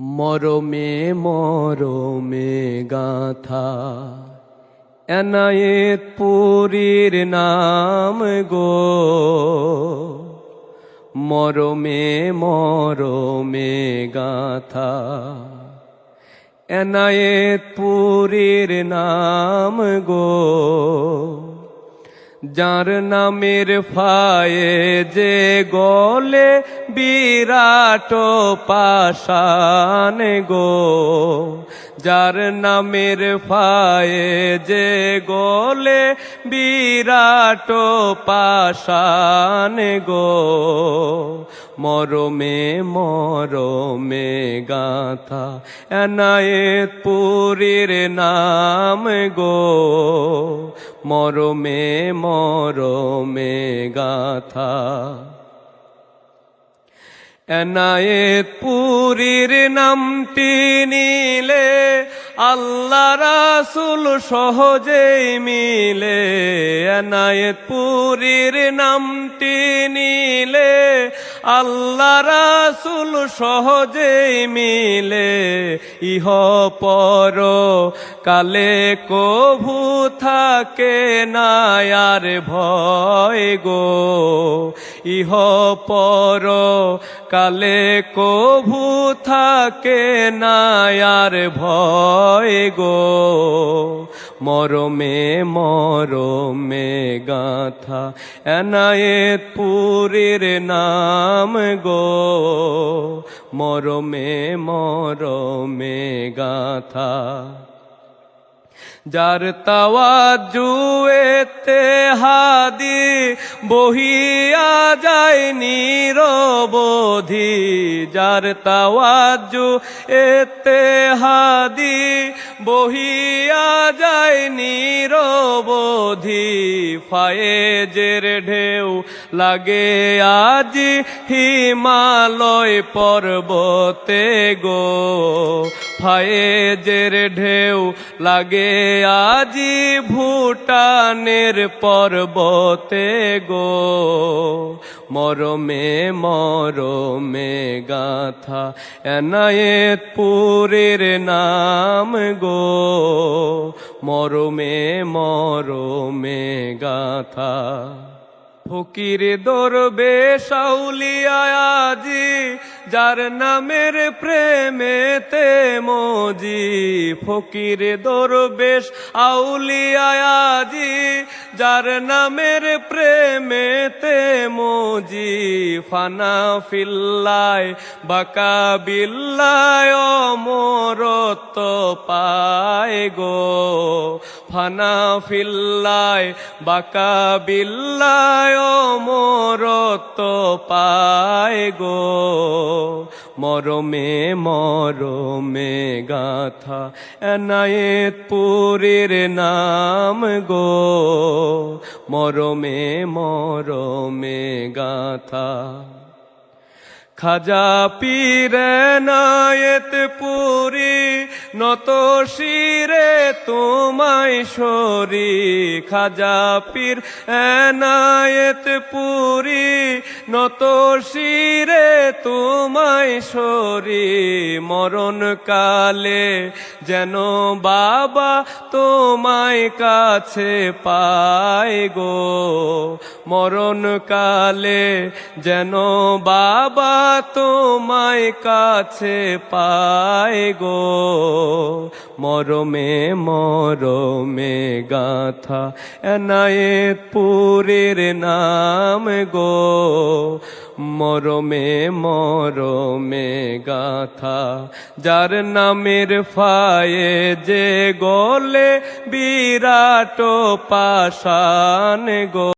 মরমে মরমে গাথা। এনায়েত পুরীর নাম গো। মরমে মরমে গাথা। এনায়েত পুরীর নাম গো। যার নামের ফায়ে যে গলে বিরাট পাশান গো যার নামের ফায়ে যে গলে বিরাট পাশান গো। মরমে মরমে গাথা এনায়েত পুরীর নাম গো। মরমে মরমে গাথা এনায়েত পুরীর নামটি নিলে আল্লাহ রাসুল সহজেই মিলে। এনায়েত পুরীর নামটি নিলে আল্লাহ রাসুল সহজেই মিলে। ইহ পর কালে কভু থাকে না আর ভয় গো। ইহ পর কালে কভু থাকে না আর ভয় গো। মরমে মরমে গাথা এনায়েত পুরীর নাম গো। মরমে মরমে গাথা যার তাওয়া জুয়েতে হাদি বহিয়া যায় নিরবধি যার তাওয়াজু এতে হাদি, বহিয়া যায় নিরবধি, ফায়েজের ঢেউ লাগে আজি হিমালয় পর্বতে গো। ফায়েজের ঢেউ লাগে আজি ভুটানের পর্বতে গো। মরমে মরমে গাথা এনায়েত পুরীর নাম গো। মরমে মরমে গাথা ফকির দরবে সাউলিয়াজি যার নামের প্রেমেতে মজি ফকির দরবেশ আউলিয়াজি যার নামের প্রেমেতে মজি ফানা ফিল্লায় বাকা বিল্লায় মরত পায় গো। ফানা ফিল্লায় বাকা বিল্লায় মরত পায় গো। মরমে মরমে গাথা এনায়েত পুরীর নাম গো। মরমে মরমে গাথা খাজা পীরে নায়েত পুরি নত শিরে তোমায় সরি খাজা পীর এনায়েত পুরি। নত শিরে তোমায় সরি মরণ কালে যেন বাবা তোমায় কাছে পায় গো। মরণ কালে যেন বাবা তোমায় কাছে পায় গো। মরমে মরমে গাথা এনায়েত পুরের নাম গো। মরমে মরমে গাথা যার নামের ফায়ে যে গলে বিরাট পাশান গো।